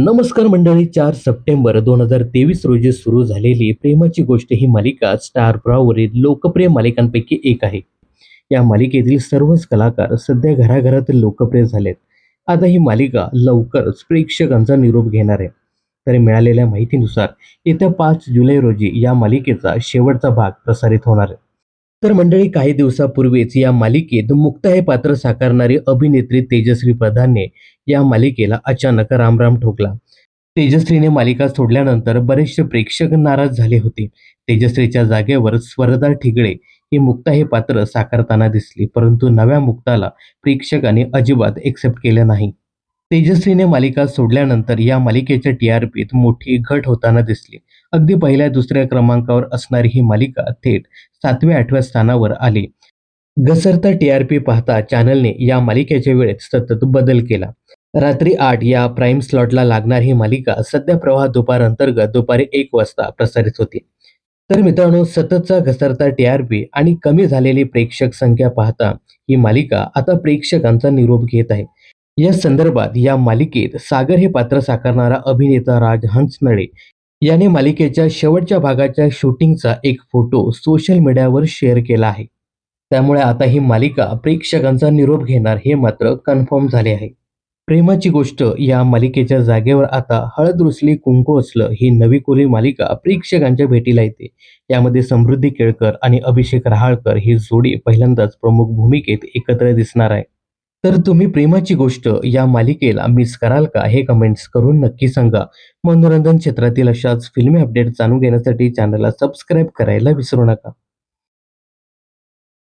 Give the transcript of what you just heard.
नमस्कार मंडळी चार सप्टेंबर दोन हजार तेवीस रोजी सुरू झालेली प्रेमाची गोष्ट ही मालिका स्टार ब्रॉवरील लोकप्रिय मालिकांपैकी एक आहे. या मालिकेतील सर्वच कलाकार सध्या घराघरात लोकप्रिय झालेत. आता ही मालिका लवकरच प्रेक्षकांचा निरोप घेणार आहे. तर मिळालेल्या माहितीनुसार येत्या पाच जुलै रोजी या मालिकेचा शेवटचा भाग प्रसारित होणार आहे. तर मंडळी काही दिवसापूर्वीच या मालिकेत मुक्ता हे पात्र साकारणारी अभिनेत्री तेजश्री प्रधानने या मालिकेला अचानक रामराम ठोकला. तेजश्रीने मालिका सोडल्यानंतर बरेचसे प्रेक्षक नाराज झाले होते. तेजश्रीच्या जागेवर स्वरदार ठिगळे ही मुक्ता हे पात्र साकारताना दिसली परंतु नव्या मुक्ताला प्रेक्षकांनी अजिबात एक्सेप्ट केलं नाही. तेजश्रीने मालिका सोडल्यानंतर या मालिकेच्या टी आर पीत मोठी घट होताना दिसली. अगदी पहिल्या दुसऱ्या क्रमांकावर असणारी ही मालिका थेट सातव्या आठव्या स्थानावर आली. घसरता टी आर पी पाहता चॅनलने या मालिकेच्या वेळेत सतत बदल केला. रात्री आठ या प्राईम स्लॉटला लागणारी ही मालिका सध्या प्रवाह दुपार अंतर्गत दुपारी एक वाजता प्रसारित होती. तर मित्रांनो सततचा घसरता टी आर पी आणि कमी झालेली प्रेक्षक संख्या पाहता ही मालिका आता प्रेक्षकांचा निरोप घेत आहे. या संदर्भात या मालिकेत सागर हे पात्र साकारणारा अभिनेता राज हंसनळे याने मालिकेच्या शेवटच्या भागाच्या शूटिंगचा एक फोटो सोशल मीडियावर शेअर केला आहे. त्यामुळे आता ही मालिका प्रेक्षकांचा निरोप घेणार हे मात्र कन्फर्म झाले आहे. प्रेमाची गोष्ट या मालिकेच्या जागेवर आता हळद रुसली कुंकू असलं ही नवी कोरी मालिका प्रेक्षकांच्या भेटीला येते. यामध्ये समृद्धी केळकर आणि अभिषेक रहाळकर ही जोडी पहिल्यांदाच प्रमुख भूमिकेत एकत्र दिसणार आहे. तर तुम्ही प्रेमाची गोष्ट या मालिकेला मिस कराल का हे कमेंट्स करून नक्की सांगा. मनोरंजन क्षेत्रातील अशाच फिल्मी अपडेट जाणून घेण्यासाठी चॅनलला सबस्क्राईब करायला विसरू नका.